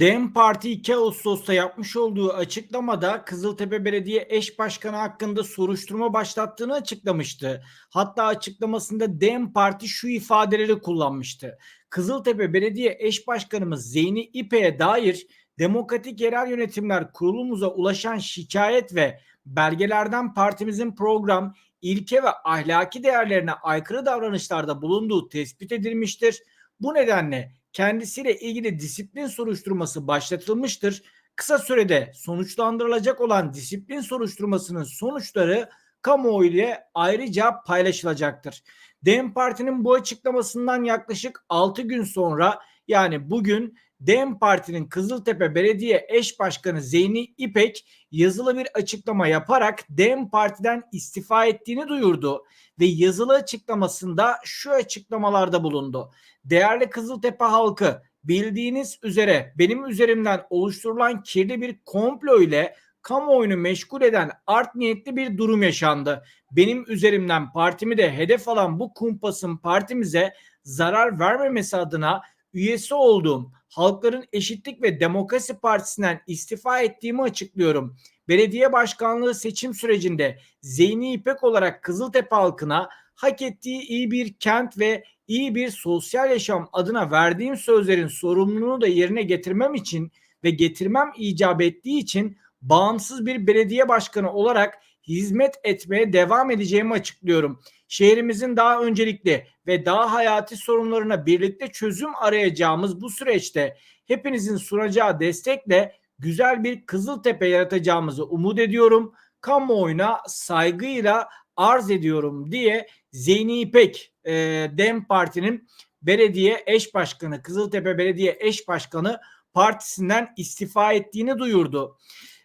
DEM Parti 2 Ağustos'ta yapmış olduğu açıklamada Kızıltepe Belediye eş başkanı hakkında soruşturma başlattığını açıklamıştı. Hatta açıklamasında DEM Parti şu ifadeleri kullanmıştı. Kızıltepe Belediye eş başkanımız Zeyni İpek'e dair Demokratik Yerel Yönetimler Kurulumuza ulaşan şikayet ve belgelerden partimizin program, ilke ve ahlaki değerlerine aykırı davranışlarda bulunduğu tespit edilmiştir. Bu nedenle kendisiyle ilgili disiplin soruşturması başlatılmıştır. Kısa sürede sonuçlandırılacak olan disiplin soruşturmasının sonuçları kamuoyu ile ayrıca paylaşılacaktır. DEM Parti'nin bu açıklamasından yaklaşık 6 gün sonra yani bugün DEM Parti'nin Kızıltepe Belediye Eş Başkanı Zeyni İpek yazılı bir açıklama yaparak DEM Parti'den istifa ettiğini duyurdu ve yazılı açıklamasında şu açıklamalarda bulundu. Değerli Kızıltepe halkı bildiğiniz üzere benim üzerimden oluşturulan kirli bir komplo ile kamuoyunu meşgul eden art niyetli bir durum yaşandı. Benim üzerimden partimi de hedef alan bu kumpasın partimize zarar vermemesi adına üyesi olduğum Halkların Eşitlik ve Demokrasi Partisi'nden istifa ettiğimi açıklıyorum. Belediye başkanlığı seçim sürecinde Zeyni İpek olarak Kızıltepe halkına hak ettiği iyi bir kent ve iyi bir sosyal yaşam adına verdiğim sözlerin sorumluluğunu da yerine getirmem için ve getirmem icap ettiği için bağımsız bir belediye başkanı olarak hizmet etmeye devam edeceğimi açıklıyorum. Şehrimizin daha öncelikli ve daha hayati sorunlarına birlikte çözüm arayacağımız bu süreçte hepinizin sunacağı destekle güzel bir Kızıltepe yaratacağımızı umut ediyorum. Kamuoyuna saygıyla arz ediyorum diye Zeyni İpek e, DEM Parti'nin belediye eş başkanı Kızıltepe Belediye eş başkanı partisinden istifa ettiğini duyurdu.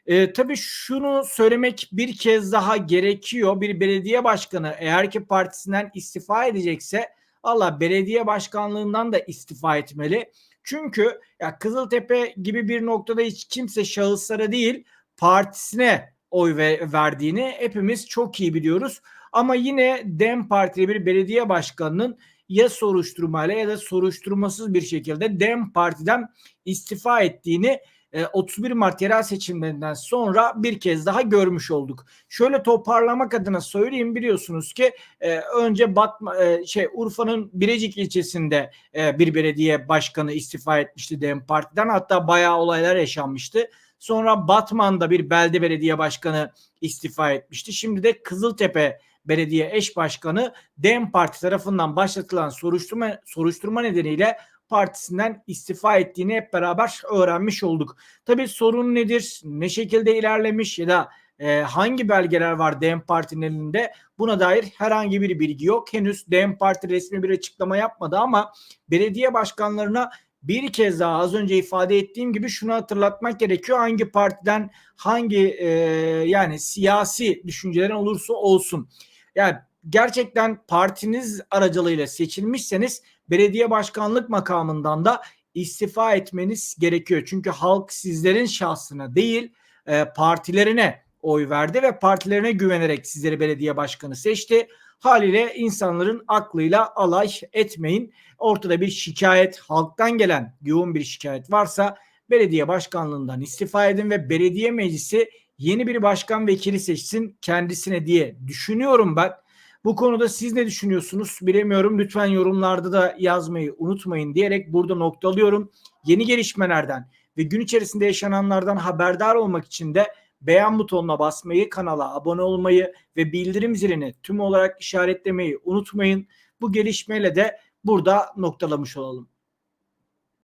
E, tabii şunu söylemek bir kez daha gerekiyor. Bir belediye başkanı eğer ki partisinden istifa edecekse Allah belediye başkanlığından da istifa etmeli. Çünkü ya Kızıltepe gibi bir noktada hiç kimse şahıslara değil partisine oy ve, verdiğini hepimiz çok iyi biliyoruz. Ama yine DEM Partili bir belediye başkanının ya soruşturmayla ya da soruşturmasız bir şekilde DEM Parti'den istifa ettiğini 31 Mart yerel seçimlerinden sonra bir kez daha görmüş olduk. Şöyle toparlamak adına söyleyeyim biliyorsunuz ki önce Batma, şey Urfa'nın Birecik ilçesinde bir belediye başkanı istifa etmişti DEM Parti'den. Hatta bayağı olaylar yaşanmıştı. Sonra Batman'da bir belde belediye başkanı istifa etmişti. Şimdi de Kızıltepe Belediye Eş Başkanı DEM Parti tarafından başlatılan soruşturma soruşturma nedeniyle partisinden istifa ettiğini hep beraber öğrenmiş olduk. Tabii sorun nedir? Ne şekilde ilerlemiş ya da e, hangi belgeler var DEM Parti'nin elinde? Buna dair herhangi bir bilgi yok. Henüz DEM Parti resmi bir açıklama yapmadı ama belediye başkanlarına bir kez daha az önce ifade ettiğim gibi şunu hatırlatmak gerekiyor. Hangi partiden hangi e, yani siyasi düşüncelerin olursa olsun. Yani gerçekten partiniz aracılığıyla seçilmişseniz belediye başkanlık makamından da istifa etmeniz gerekiyor. Çünkü halk sizlerin şahsına değil e, partilerine oy verdi ve partilerine güvenerek sizleri belediye başkanı seçti. Haliyle insanların aklıyla alay etmeyin. Ortada bir şikayet, halktan gelen yoğun bir şikayet varsa belediye başkanlığından istifa edin ve belediye meclisi yeni bir başkan vekili seçsin kendisine diye düşünüyorum ben. Bu konuda siz ne düşünüyorsunuz bilemiyorum. Lütfen yorumlarda da yazmayı unutmayın diyerek burada noktalıyorum. Yeni gelişmelerden ve gün içerisinde yaşananlardan haberdar olmak için de beğen butonuna basmayı, kanala abone olmayı ve bildirim zilini tüm olarak işaretlemeyi unutmayın. Bu gelişmeyle de burada noktalamış olalım.